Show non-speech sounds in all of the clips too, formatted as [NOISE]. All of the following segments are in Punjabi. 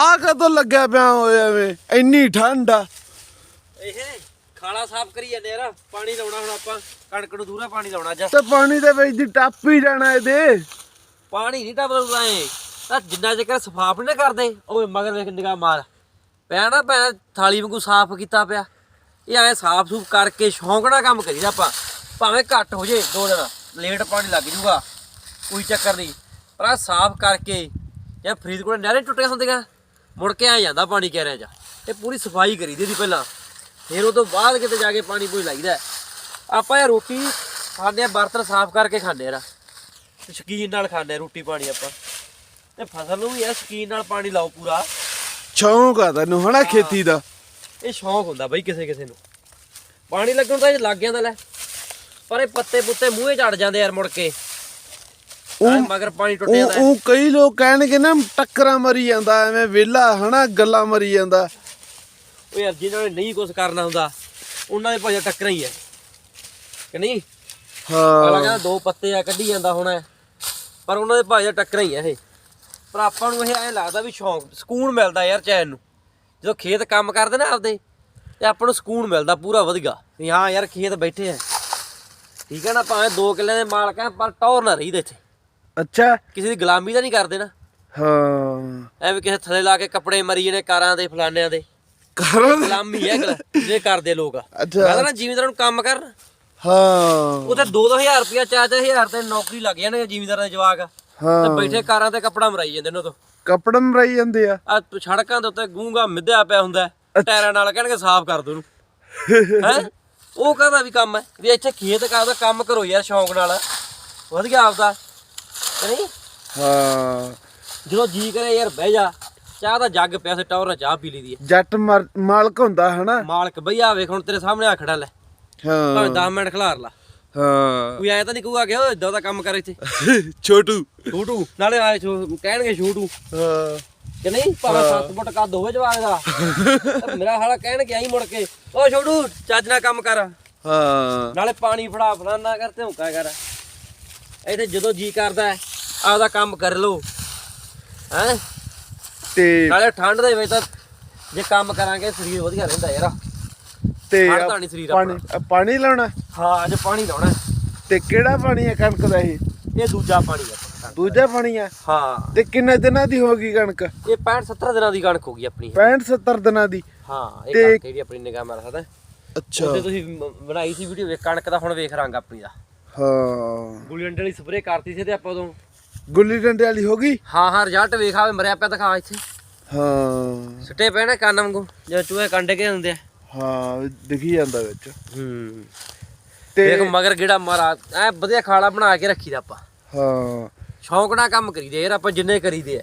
ਆ ਕਦੋਂ ਲੱਗਿਆ ਪਿਆ ਹੋਇਆ ਐਵੇਂ? ਇੰਨੀ ਠੰਡ ਆ। ਇਹ ਖਾਲਾ ਸਾਫ਼ ਕਰੀ ਜਾਂਦੇ ਯਾਰ ਪਾਣੀ ਲਾਉਣਾ ਹੁਣ ਆਪਾਂ ਕਣਕ ਨੂੰ ਦੂਰਾ ਪਾਣੀ ਲਾਉਣਾ ਅੱਜ। ਤੇ ਪਾਣੀ ਦੇ ਵਿੱਚ ਦੀ ਟੱਪ ਹੀ ਜਾਣਾ ਇਹਦੇ। ਪਾਣੀ ਨਹੀਂ ਟੱਪਦਾ ਐ। ਤਾਂ ਜਿੰਨਾ ਚਿਰ ਸਫਾਫ ਨਹੀਂ ਕਰਦੇ ਓਏ ਮਗਰ ਵੇਖ ਨਿਗਾਹ ਮਾਰ। ਨਾ ਭੈਣ ਥਾਲੀ ਵਾਂਗੂ ਸਾਫ਼ ਕੀਤਾ ਪਿਆ। ਇਹ ਐ ਸਾਫ਼ ਸੂਫ ਕਰਕੇ ਸ਼ੌਂਕ ਨਾਲ ਕੰਮ ਕਰੀਦਾ ਆਪਾਂ। ਭਾਵੇਂ ਘੱਟ ਹੋ ਜੇ ਦੋ ਦਿਨ ਲੇਟ ਪਾਣੀ ਲੱਗ ਜੂਗਾ। ਕੋਈ ਚੱਕਰ ਨਹੀਂ। ਪਰ ਆ ਸਾਫ਼ ਕਰਕੇ ਜਾਂ ਫਰੀਦਕੋਟ ਨਹਿਰੇ ਟੁੱਟੀਆਂ ਹੁੰਦੀਆਂ। ਮੁੜ ਕੇ ਆ ਜਾਂਦਾ ਪਾਣੀ ਕਹਿ ਰਿਹਾ ਜਾ ਇਹ ਪੂਰੀ ਸਫ਼ਾਈ ਕਰੀਦੀ ਦੀ ਪਹਿਲਾਂ। ਫਿਰ ਉਹ ਤੋਂ ਬਾਅਦ ਕਿਤੇ ਜਾ ਕੇ ਪਾਣੀ ਪੂਣੀ ਲਾਈਦਾ। ਆਪਾਂ ਇਹ ਰੋਟੀ ਖਾਂਦੇ ਆ ਬਰਤਨ ਸਾਫ਼ ਕਰਕੇ ਖਾਂਦੇ ਆ ਸ਼ਕੀਨ ਨਾਲ ਖਾਂਦੇ ਰੋਟੀ ਪਾਣੀ ਆਪਾਂ। ਤੇ ਫਸਲ ਨੂੰ ਵੀ ਇਹ ਸ਼ਕੀਨ ਨਾਲ ਪਾਣੀ ਲਾਓ ਪੂਰਾ। ਸ਼ੌਂਕ ਆ ਤੈਨੂੰ ਹਨਾ ਖੇਤੀ ਦਾ। ਇਹ ਸ਼ੌਂਕ ਹੁੰਦਾ ਬਈ ਕਿਸੇ ਕਿਸੇ ਨੂੰ। ਪਾਣੀ ਲੱਗਣ ਤਾਂ ਇਹ ਲੱਗ ਜਾਂਦਾ ਲੈ। ਪਰ ਇਹ ਪੱਤੇ ਪੁੱਤੇ ਮੂੰਹੇ ਚੜ ਜਾਂਦੇ ਯਾਰ ਮੁੜ ਕੇ। ਐਂ ਮਗਰ ਪਾਣੀ ਟੁੱਟ ਉਹ ਜਾਂਦਾ। ਉਹ ਕਈ ਲੋਕ ਕਹਿਣਗੇ ਨਾ ਟੱਕਰਾਂ ਮਰੀ ਜਾਂਦਾ ਐਵੇਂ ਵਿਹਲਾ ਹਨਾ ਗੱਲਾਂ ਮਰੀ ਜਾਂਦਾ। ਉਹ ਯਾਰ ਜਿਨ੍ਹਾਂ ਨੇ ਨਹੀਂ ਕੁਝ ਕਰਨਾ ਹੁੰਦਾ ਉਹਨਾਂ ਦੇ ਭਾਜਾ ਟੱਕਰਾਂ ਹੀ ਐ ਕਿ ਨਹੀਂ? ਅਗਲਾ ਹਾਂ ਕਹਿੰਦਾ ਦੋ ਪੱਤੇ ਆ ਕੱਢੀ ਜਾਂਦਾ ਹੁਣ। ਪਰ ਉਹਨਾਂ ਦੇ ਭਾਜਾ ਟੱਕਰਾਂ ਹੀ ਐ ਇਹ। ਪਰ ਆਪਾਂ ਨੂੰ ਇਹ ਐਂ ਲੱਗਦਾ ਵੀ ਸ਼ੌਂਕ ਸਕੂਨ ਮਿਲਦਾ ਯਾਰ ਚੈਨ ਨੂੰ। ਜਦੋਂ ਖੇਤ ਕੰਮ ਕਰਦੇ ਨਾ ਆਪਦੇ ਤੇ ਆਪਾਂ ਨੂੰ ਸਕੂਨ ਮਿਲਦਾ ਪੂਰਾ ਵਧੀਆ। ਵੀ ਹਾਂ ਯਾਰ ਖੇਤ ਬੈਠੇ ਆ। ਠੀਕ ਹੈ ਨਾ ਭਾਵੇਂ ਦੋ ਕਿੱਲੇ ਦੇ ਮਾਲਕ ਆ ਪਰ ਟੌਰ ਨਾ ਰਹੀਦੇ ਇੱਥੇ। ਅੱਛਾ। ਕਿਸੇ ਦੀ ਗੁਲਾਮੀ ਤਾਂ ਨਹੀਂ ਕਰਦੇ ਨਾ। ਹਾਂ। ਐਵੇਂ ਕਿਸੇ ਥੱਲੇ ਲਾ ਕੇ ਕੱਪੜੇ ਮਰੀ ਜਣੇ ਕਾਰਾਂ ਦੇ ਫਲਾਨਿਆਂ ਦੇ। ਕਰ ਗੁਲਾਮੀ ਹੈ ਗਲ ਜੇ ਕਰਦੇ ਲੋਕ। ਅੱਛਾ। ਕਹਿੰਦਾ ਨਾ ਜ਼ਿਮੀਂਦਾਰਾਂ ਨੂੰ ਕੰਮ ਕਰਨ। ਹਾਂ। ਉਥੇ 2-2000 ਰੁਪਿਆ 4-4000 ਤੇ ਨੌਕਰੀ ਲੱਗ ਜਾਣੇ ਜ਼ਿਮੀਂਦਾਰਾਂ ਦੇ ਜਵਾਕ। ਤੇ ਹਾਂ। ਬੈਠੇ ਕਾਰਾਂ ਤੇ ਕੱਪੜਾ ਮਰਾਈ ਜਾਂਦੇ ਨੇ ਉਹ ਤੋਂ ਕੱਪੜਾ ਮਰਾਈ ਜਾਂਦੇ ਆ। ਆ ਸੜਕਾਂ ਦੇ ਉੱਤੇ ਗੂੰਗਾ ਮਿੱਧਿਆ ਪਿਆ ਹੁੰਦਾ ਹੈ। ਟਾਇਰਾਂ ਨਾਲ ਕਹਿਣਗੇ ਸਾਫ਼ ਕਰ ਦੋ ਉਹਨੂੰ। ਹੈ? ਉਹ ਕਹਿੰਦਾ ਵੀ ਕੰਮ ਹੈ? ਵੀ ਇੱਥੇ ਖੇਤ ਕਰਦਾ ਕੰਮ ਕਰੋ ਯਾਰ ਸ਼ੌਂਕ ਨਾਲ। ਵਧੀਆ ਆਪਦਾ। ਨਹੀਂ ਹਾਂ। ਜਦੋਂ ਜੀ ਕਰੇ ਯਾਰ ਬਹਿ ਜਾ। ਚਾਹ ਦਾ ਜੱਗ ਪਿਆ ਸੇ ਟੌਰ ਨਾਲ ਚਾਹ ਪੀ ਲਈਦੀ ਹੈ। ਜੱਟ ਮਰ- ਮਾਲਕ ਹੁੰਦਾ ਹਨਾ? ਮਾਲਕ ਬਈ ਆ ਵੇਖ ਹੁਣ ਤੇਰੇ ਸਾਹਮਣੇ ਆ ਖੜਾ ਲੈ। ਹਾਂ। ਭਾਵੇਂ 10 ਮਿੰਟ ਖਿਲਾਰ ਲਾ। ਹਾਂ। ਕੋਈ ਐ ਤਾਂ ਨਹੀਂ ਕਹੂਗਾ ਕਿ ਓਏ ਇਦਾਂ ਦਾ ਕੰਮ ਕਰ ਇੱਥੇ। [LAUGHS] ਛੋਟੂ। ਛੋਟੂ ਨਾਲੇ ਆਏ ਛੋ- ਕਹਿਣਗੇ ਛੋਟੂ। ਹਾਂ। ਕਿ ਨਹੀਂ ਭਾਵੇਂ 7 ਫੁੱਟ ਕੱਦ ਹੋਵੇ ਜਵਾਨ ਦਾ। ਤੇ ਮੇਰਾ ਹਾਲਾ ਕਹਿਣਗੇ ਆਈ ਮੁੜ ਕੇ। ਓ ਛੋਟੂ ਚੱਜ ਨਾਲ ਕੰਮ ਕਰ। ਹਾਂ। ਨਾਲੇ ਪਾਣੀ ਫੜਾ ਫਲਾਨਾ ਕਰ ਤੇ ਹੁਕਾ ਕਰ। ਇੱਥੇ ਜਦੋਂ ਜੀ ਕਰਦਾ ਹੈ, ਆਪਦਾ ਕੰਮ ਕਰ ਲੋ ਹੈ? ਤੇ ਨਾਲੇ ਠੰਡ ਦੇ ਵਿੱਚ ਤਾਂ ਜੇ ਕੰਮ ਕਰਾਂਗੇ ਸਰੀਰ ਵਧੀਆ ਰਹਿੰਦਾ ਯਾਰ। ਤੇ ਸਰੀਰ ਪਾਣੀ ਪਾਣੀ ਲਾਉਣਾ? ਹਾਂ ਅੱਜ ਪਾਣੀ ਲਾਉਣਾ। ਤੇ ਕਿਹੜਾ ਪਾਣੀ ਹੈ ਕਣਕ ਦਾ ਇਹ? ਇਹ ਦੂਜਾ ਪਾਣੀ ਹੈ। ਦੂਜਾ ਪਾਣੀ ਆ ਹਾਂ। ਤੇ ਕਿੰਨੇ ਦਿਨਾਂ ਦੀ ਹੋ ਗਈ ਕਣਕ? ਇਹ 65 70 ਦਿਨਾਂ ਦੀ ਕਣਕ ਹੋ ਗਈ ਆਪਣੀ। 65 70 ਦਿਨਾਂ ਦੀ। ਹਾਂ ਇਹ ਤੇ- ਕਣਕ ਜਿਹੜੀ ਆਪਣੀ ਨਿਗਾਹ ਮਾਰ ਸਕਦਾ। ਅੱਛਾ। ਉਹਦੇ ਤੁਸੀਂ ਮ- ਬਣਾਈ ਸੀ ਵੀਡੀਓ ਵੇਖ ਕਣਕ ਦਾ ਹੁਣ ਵੇਖ ਰੰਗ ਆਪਣੀ ਦਾ। ਹਾਂ। ਗੁਲੀ ਡੰਡੇ ਵਾਲੀ ਸਪਰੇਅ ਕਰਤੀ ਸੀ ਤੇ ਆਪਾਂ ਉਦੋਂ। ਗੁੱਲੀ ਡੰਡੇ ਵਾਲੀ ਹੋ ਗਈ? ਹਾਂ ਹਾਂ ਰਿਜ਼ਲਟ ਵੇਖਾਵੇ ਮਰਿਆ ਪਿਆ ਦਿਖਾ ਇੱਥੇ। ਹਾਂ। ਸਿੱਟੇ ਪਏ ਨੇ ਕੰਨ ਵਾਂਗੂ ਜਿਵੇਂ ਚੂਹੇ ਕੰਡੇ ਕੇ ਹੁੰਦੇ ਆ। ਹਾਂ ਦਿਖੀ ਜਾਂਦਾ ਵਿੱਚ। ਹੂੰ। ਤੇ ਦੇਖ ਮਗਰ ਗੇੜਾ ਮਾਰਾ ਐ ਵਧੀਆ ਖਾਲਾ ਬਣਾ ਕੇ ਰੱਖੀਦਾ ਆਪਾਂ। ਹਾਂ। ਸ਼ੌਂਕ ਨਾਲ ਕੰਮ ਕਰੀਦੇ ਯਾਰ ਆਪਾਂ ਜਿੰਨੇ ਕਰੀਦੇ ਆ।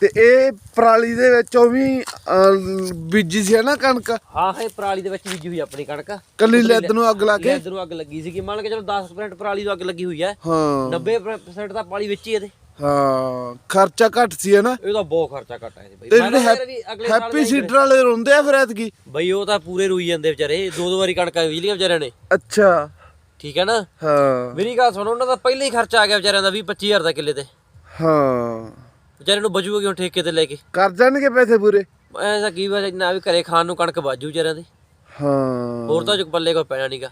ਤੇ ਇਹ ਪਰਾਲੀ ਦੇ ਵਿੱਚ ਉਹ ਵੀ ਅਹ, ਬੀਜੀ ਸੀ ਨਾ ਕਣਕ? ਹਾਂ ਇਹ ਪਰਾਲੀ ਦੇ ਵਿੱਚ ਬੀਜੀ ਹੋਈ ਆਪਣੀ ਕਣਕ। ਕੱਲੀ ਲੈਦ ਨੂੰ ਅੱਗ ਲਾ ਕੇ? ਲੈਦਰ ਨੂੰ ਅੱਗ ਲੱਗੀ ਸੀ ਕਿ ਮੰਨ ਕੇ ਚਲੋ 10% ਪਰਾਲੀ ਨੂੰ ਅੱਗ ਲੱਗੀ ਹੋਈ ਹੈ। ਹਾਂ 90% ਤਾਂ ਪਾਲੀ ਵਿੱਚ ਹੀ ਇਹਦੇ। ਹਾਂ ਖਰਚਾ ਘੱਟ ਸੀ ਨਾ ਇਹਦਾ ਬਹੁਤ ਖਰਚਾ ਘਟਾ ਹੈ ਬਈ। ਤੇ ਮੈਂ ਤਾਂ ਜਿਹੜੇ ਯਾਰ ਵੀ ਅਗਲੇ ਸਾਲ ਹੈਪੀ ਸੀਡਰ ਵਾਲੇ ਰੋਂਦੇ ਆ ਫਿਰ ਐਤਕੀ? ਬਈ ਉਹ ਤਾਂ ਪੂਰੇ ਰੋਈ ਜਾਂਦੇ ਵਿਚਾਰੇ। ਦੋ ਦੋ ਵਾਰੀ ਕਣਕਾਂ ਵਿਜਲੀਆਂ ਵਿਚਾਰਿਆਂ ਨੇ। ਅੱਛਾ। ਠੀਕ ਹੈ ਨਾ? ਹਾਂ। ਮੇਰੀ ਗੱਲ ਸੁਣੋ ਉਹਨਾਂ ਦਾ ਪਹਿਲੇ ਹੀ ਖਰਚਾ ਆ ਗਿਆ ਵਿਚਾਰਿਆਂ ਦਾ 20 25000 ਦਾ ਕਿੱਲੇ ਤੇ। ਹਾਂ। ਵਿਚਾਰੇ ਨੂੰ ਬਚੂਗਾ ਕਿਉਂ ਠੇਕੇ ਤੇ ਲੈ ਕੇ? ਕਰ ਜਾਣਗੇ ਪੈਸੇ ਪੂਰੇ। ਐਸਾ ਕੀ ਵਜ੍ਹਾ ਨਾ ਵੀ ਘਰੇ ਖਾਣ ਨੂੰ ਕਣਕ ਬਾਜੂ ਵਿਚਾਰਿਆਂ ਦੇ। ਹਾਂ। ਹੋਰ ਤਾਂ ਜੋ ਪੱਲੇ ਕੋਈ ਪੈਣਾ ਨਹੀਂਗਾ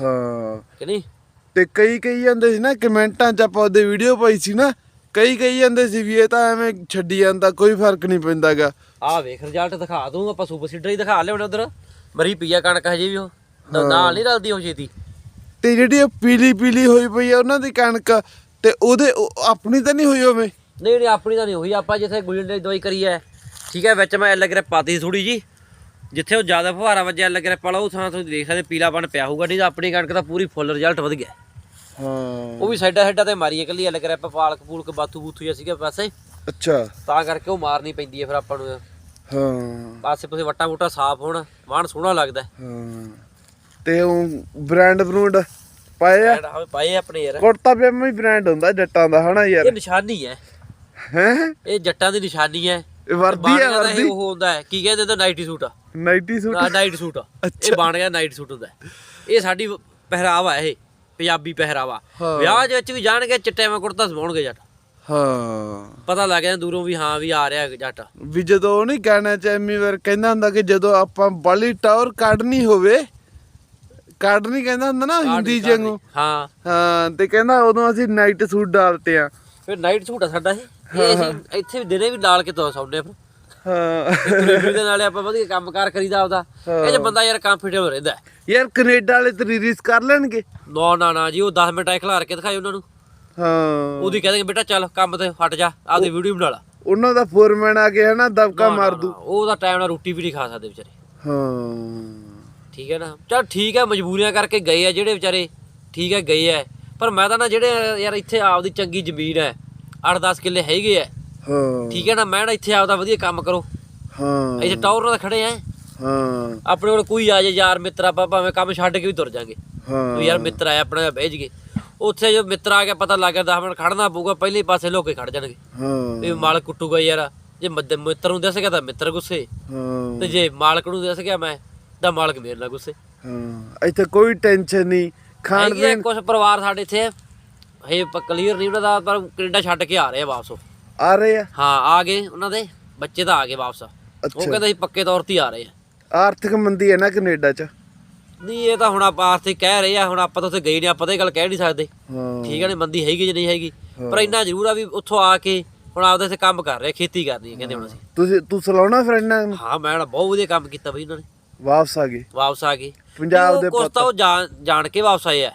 ਹਾਂ। ਕਿ ਨਹੀਂ? ਤੇ ਕਈ ਕਈ ਜਾਂਦੇ ਸੀ ਨਾ ਕਮੈਂਟਾਂ 'ਚ ਆਪਾਂ ਉਹਦੇ ਵੀਡੀਓ ਪਾਈ ਸੀ ਨਾ ਕਈ ਕਈ ਜਾਂਦੇ ਸੀ ਵੀ ਇਹ ਤਾਂ ਐਵੇਂ ਛੱਡੀ ਜਾਂਦਾ ਕੋਈ ਫ਼ਰਕ ਨਹੀਂ ਪੈਂਦਾਗਾ। ਆਹ ਵੇਖ ਰਿਜ਼ਲਟ ਦਿਖਾ ਦੂੰ ਆਪਾਂ ਸੁਪਰ ਸੀਡਰ ਹੀ ਦਿਖਾ ਲਿਆਉਣੇ ਉਧਰ। ਮਰੀ ਪਈਆ ਕਣਕ ਹਜੇ ਵੀ ਉਹ। ਨਾਲ ਨਹੀਂ ਰਲਦੀ ਉਹ ਛੇਤੀ। ਤੇ ਜਿਹੜੀ ਉਹ ਪੀਲੀ ਪੀਲੀ ਹੋਈ ਪਈ ਆ ਉਹਨਾਂ ਦੀ ਕਣਕ ਤੇ ਉਹਦੇ ਉਹ ਆਪਣੀ ਤਾਂ ਨਹੀਂ ਹੋਈ ਉਵੇਂ? ਨਹੀਂ ਨਹੀਂ ਆਪਣੀ ਤਾਂ ਨਹੀਂ ਹੋਈ। ਆਪਾਂ ਜਿੱਥੇ ਗੁਲਿੰਡੇ ਦੀ ਦਵਾਈ ਕਰੀ ਹੈ ਠੀਕ ਹੈ ਵਿੱਚ ਮੈਂ ਐਲ ਗ੍ਰਿਪ ਪਾਤੀ ਥੋੜੀ ਜੀ ਜਿੱਥੇ ਉਹ ਜ਼ਿਆਦਾ ਫੁਹਾਰਾ ਵੱਜਿਆ ਐਲ ਗ੍ਰਿਪ ਵਾਲਾ ਉਹ ਥਾਂ ਤੁਸੀਂ ਦੇਖ ਸਕਦੇ ਪੀਲਾਪਣ ਪਿਆ ਹੋਊਗਾ। ਨਹੀਂ ਤਾਂ ਆਪਣੀ ਕਣਕ ਦਾ ਪੂਰੀ ਫੁੱਲ ਰਿਜ਼ਲਟ ਵਧ ਗਿਆ। ਹਾਂ। ਉਹ ਵੀ ਸਾਈਡਾਂ ਸਾਈਡਾਂ ਤੇ ਮਾਰੀ ਇਕੱਲੀ ਐਲ ਗ੍ਰਿਪ ਪਾਲਕ ਪੂਲਕ ਬਾਥੂ ਬੂਥੂ ਜਿਹਾ ਸੀਗਾ ਪਾਸੇ। ਅੱਛਾ। ਤਾਂ ਕਰਕੇ ਉਹ ਮਾਰਨੀ ਪੈਂਦੀ ਹੈ ਫਿਰ ਆਪਾਂ ਨੂੰ। ਹਾਂ। ਪਾਸੇ ਪਾਸੇ ਵੱਟਾ ਵੁੱਟਾ ਸਾਫ਼ ਹੋਣ ਵਾਹਣ ਸੋਹਣਾ ਲੱਗਦਾ। ਹੈ। ਹਾਂ ਤੇ ਉਹ ਬ੍ਰਾਂਡ ਬਰੂੰਡ ਪਾਏ ਆ? ਪਾਏ ਆਪਣੇ ਯਾਰ। ਕੁੜਤਾ ਪਜਾਮਾ ਹੀ ਬ੍ਰਾਂਡ ਹੁੰਦਾ ਜੱਟਾਂ ਦਾ ਹਨਾ ਯਾਰ? ਇਹ ਨਿਸ਼ਾਨੀ ਹੈ। ਹੈ? ਇਹ ਜੱਟਾਂ ਦੀ ਨਿਸ਼ਾਨੀ ਹੈ। ਇਹ ਵਰਦੀ ਆ ਇਹ ਵਰਦੀ। ਉਹ ਹੁੰਦਾ ਹੈ। ਕੀ ਕਹਿੰਦੇ ਤਾਂ ਨਾਈਟੀ ਸੂਟ ਆ। Nighty suit? ਆ ਨਾਈਟ ਸੂਟ ਇਹ ਬਣ ਗਿਆ ਨਾਈਟ ਸੂਟ ਹੁੰਦਾ ਹੈ। ਇਹ ਸਾਡੀ ਪਹਿਰਾਵਾ ਹੈ ਇਹ। ਪੰਜਾਬੀ ਪਹਿਰਾਵਾ। ਹਾਂ। ਵਿਆਹ ਦੇ ਵਿੱਚ ਵੀ ਜਾਣਗੇ ਚਿੱਟੇ ਮੈਂ ਕੁੜਤਾ ਸਵਾਉਣਗੇ ਜੱਟ। ਹਾਂ। ਪਤਾ ਲੱਗ ਜਾਂਦਾ ਦੂਰੋਂ ਵੀ ਹਾਂ ਵੀ ਆ ਰਿਹਾ ਜੱਟ। ਵੀ ਜਦੋਂ ਨਹੀਂ ਕਹਿਣਾ ਚਾਹਮੀ ਵਾਰ ਕਹਿੰਦਾ ਹੁੰਦਾ ਕਿ ਜਦੋਂ ਆਪਾਂ ਬਾਲੀ ਟਾਵਰ ਕੱਢਣੀ ਹੋਵੇ ਕੱਢਣੀ ਕਹਿੰਦਾ ਹੁੰਦਾ ਨਾ ਹਿੰਦੀ ਵਾਂਗੂ। ਹਾਂ। ਹਾਂ ਤੇ ਕਹਿੰਦਾ ਉਦੋਂ ਅਸੀਂ ਨਾਈਟ ਸੂਟ ਡਾਲਤੇ ਆ। ਫਿਰ ਨਾਈਟ ਸੂਟ ਆ ਸਾਡਾ ਇਹ। ਇਹ ਅਸੀਂ ਇੱਥੇ ਵੀ ਦਿਨੇ ਵੀ ਡਾਲ ਕੇ ਤੋਂ ਸੌਂਦੇ ਫਿਰ। ਹਾਂ। ਦੇ ਨਾਲੇ ਆਪਾਂ ਵਧੀਆ ਕੰਮਕਾਰ ਕਰੀਦਾ ਆਪਦਾ। ਇਹ ਜੇ ਬੰਦਾ ਯਾਰ ਕੰਫਰਟੇਬਲ ਰਹਿੰਦਾ ਹੈ। ਯਾਰ ਕੈਨੇਡਾ ਵਾਲੇ ਤੇਰੀ ਰੀਸ ਕਰ ਲੈਣਗੇ। ਨਾ ਨਾ ਨਾ ਜੀ ਉਹ 10 ਮਿੰਟ ਐ ਖਿਲਾਰ ਕੇ ਦਿਖਾਏ ਉਹਨਾਂ ਨੂੰ। ਹਾਂ। ਉਹਦੀ ਕਹਿੰਦੇ ਬੇਟਾ ਚੱਲ ਕੰਮ ਤੇ ਹਟ ਜਾ ਆਪਦੀ ਵੀਡੀਓ ਬਣਾ ਲਾ। ਉਹਨਾਂ ਦਾ ਫੋਰਮੈਨ ਆ ਕੇ ਹਨਾ ਦਬਕਾ ਮਾਰ ਦੂ। ਉਹਦਾ ਟਾਈਮ ਨਾਲ ਰੋਟੀ ਵੀ ਨਹੀਂ ਖਾ ਸਕਦੇ ਵਿਚਾਰੇ। ਹਾਂ। ਠੀਕ ਹੈ ਨਾ? ਚਲ ਠੀਕ ਹੈ ਮਜਬੂਰੀਆਂ ਕਰਕੇ ਗਏ ਆ ਜਿਹੜੇ ਵਿਚਾਰੇ। ਠੀਕ ਹੈ ਗਏ ਆ। ਪਰ ਮੈਂ ਤਾਂ ਨਾ ਜਿਹੜੇ ਯਾਰ ਇੱਥੇ ਆਪਦੀ ਚੰਗੀ ਜ਼ਮੀਨ ਹੈ 8-10 ਕਿੱਲੇ ਹੈਗੇ ਆ। ਹਾਂ। ਠੀਕ ਹੈ ਨਾ ਮੈਂ ਨਾ ਇੱਥੇ ਆਪਦਾ ਵਧੀਆ ਕੰਮ ਕਰੋ। ਹਾਂ। ਇੱਥੇ ਟਾਵਰ ਦਾ ਖੜੇ ਆ। ਹਾਂ। ਆਪਣੇ ਕੋਲ ਕੋਈ ਆ ਜੇ ਯਾਰ ਮਿੱਤਰ ਆਪਾਂ ਭਾਵੇਂ ਕੰਮ ਛੱਡ ਕੇ ਵੀ ਤੁਰ ਜਾਾਂਗੇ। ਹਾਂ। ਯਾਰ ਮਿੱਤਰ ਆਇਆ ਆਪਣੇ ਭੇਜ ਗਏ ਉੱਥੇ ਜੋ ਮਿੱਤਰ ਆ ਗਿਆ ਪਤਾ ਲੱਗ ਗਿਆ 10 ਮਿੰਟ ਖੜਨਾ ਪਊਗਾ ਪਹਿਲੇ ਪਾਸੇ ਲੋਕੇ ਖੜ ਜਾਣਗੇ। ਹਾਂ। ਵੀ ਮਾਲਕ ਕੁੱਟੂਗਾ ਯਾਰ ਜੇ ਮਿੱਤਰ ਨੂੰ ਦੱਸ ਗਿਆ ਤਾਂ ਮਿੱਤਰ ਗੁੱਸੇ। ਹਾਂ। ਤੇ ਜੇ ਮਾਲਕ ਨੂੰ ਦੱਸ ਗਿਆ ਮੈਂ ਤਾਂ ਮਾਲਕ ਮੇਰੇ ਨਾਲ ਗੁੱਸੇ। ਹਾਂ। ਇੱਥੇ ਕੋਈ ਟੈਨਸ਼ਨ ਨਹੀਂ। ਖਾਣ ਪੀਣ ਕੁਝ ਪਰਿਵਾਰ ਸਾਡੇ ਇੱਥੇ ਇਹ ਕਲੀਅਰ ਨਹੀਂ ਉਹਨਾਂ ਦਾ ਪਰ ਕੈਨੇਡਾ ਛੱਡ ਕੇ ਆ ਰਹੇ ਆ ਵਾਪਸ ਉਹ। ਆ ਰਹੇ ਆ? ਹਾਂ ਆ ਗਏ ਉਹਨਾਂ ਦੇ ਬੱਚੇ ਤਾਂ ਆ ਗਏ ਵਾਪਸ। ਉਹ ਅੱਛਾ। ਕਹਿੰਦੇ ਸੀ ਪੱਕੇ ਤੌਰ ਤੇ ਹੀ ਆ ਰਹੇ ਆ। ਆਰਥਿਕ ਮੰਦੀ ਹੈ ਨਾ ਕੈਨੇਡਾ ਚ। ਨਹੀਂ ਇਹ ਤਾਂ ਹੁਣ ਆਪਾਂ ਆਰਥਿਕ ਕਹਿ ਰਹੇ ਆ ਹੁਣ ਆਪਾਂ ਤਾਂ ਉੱਥੇ ਗਏ ਨਹੀਂ ਆਪਾਂ ਤਾਂ ਇਹ ਗੱਲ ਕਹਿ ਨਹੀਂ ਸਕਦੇ। ਹਾਂ। ਠੀਕ ਹੈ ਨੇ ਮੰਦੀ ਹੈਗੀ ਜਾਂ ਨਹੀਂ ਹੈਗੀ। ਪਰ ਇੰਨਾ ਜ਼ਰੂਰ ਆ ਵੀ ਉੱਥੋਂ ਆ ਕੇ ਹੁਣ ਆਪਦੇ ਇੱਥੇ ਕੰਮ ਕਰ ਰਹੇ ਖੇਤੀ ਕਰਨੀ ਹੈ ਕਹਿੰਦੇ ਹੁਣ ਅਸੀਂ। ਤੁਸੀਂ ਤੂੰ ਸਲਾਉਣਾ ਫਰੈਂਡਾਂ ਨੂੰ? ਹਾਂ ਮੈਂ ਨਾ ਬਹੁਤ ਵਧੀਆ ਕੰਮ ਕੀਤਾ ਬਈ ਉਹਨਾਂ ਨੇ। ਵਾਪਸ ਆ ਗਏ। ਵਾਪਸ ਆ ਗਏ। ਪੰਜਾਬ ਦੇ ਕੁਛ ਤਾਂ ਉਹ ਜਾਣ ਜਾਣ ਕੇ ਵਾਪਸ ਆਏ ਆ।